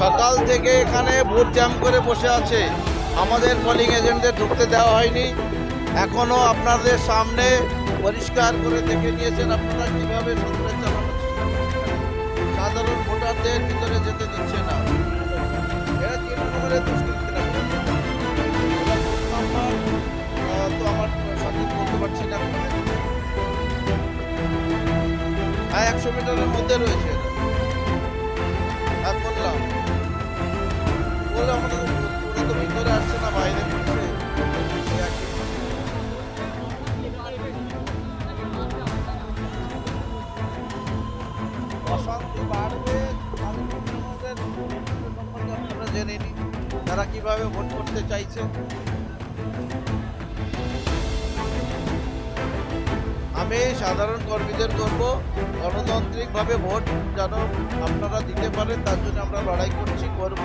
সকাল থেকে এখানে বুথ জ্যাম করে বসে আছে। আমাদের পোলিং এজেন্টদের ঢুকতে দেওয়া হয়নি। এখনও আপনাদের সামনে পরিষ্কার করে দেখে নিয়েছেন আপনারা কীভাবে সন্ত্রাস চালানো সাধারণ ভোটারদের ভিতরে যেতে দিচ্ছে না। তো আমার পারছি না হ্যাঁ একশো মিটারের মধ্যে রয়েছে। আর বললাম বলে আমাদের তো ভিতরে আসছে না, বাইরে ঘুরছে। অশান্তি বাড়বে জেনে নিন তারা কীভাবে ভোট করতে চাইছে আমি সাধারণ কর্মীদের করব গণতান্ত্রিকভাবে ভোট যেন আপনারা দিতে পারেন, তার জন্য আমরা লড়াই করছি, করব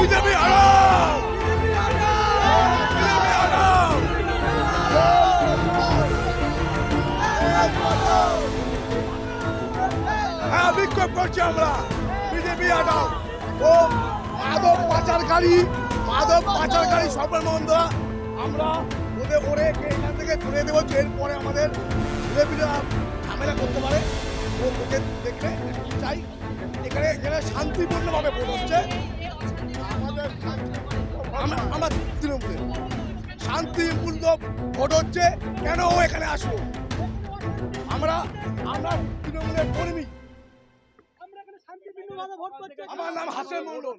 বিজেপি হারাও! হ্যাঁ বিক্ষোভ করছি আমরা। বিজেপি হটাও ও, মাদক পাচারকারী মাদক পাচারকারী সফল মন্দা। আমরা ওদের ওরে এখান থেকে তুলে দেবো এরপরে আমাদের ঝামেলা করতে পারে। ওকে দেখলে চাই এখানে এখানে শান্তিপূর্ণভাবে আমাদের আমরা- আমরা তৃণমূলে। শান্তিপূর্ণ ভোট হচ্ছে কেন এখানে আসব আমরা আমরা তৃণমূলের কর্মী। আমার নাম হাসেন মন্ডল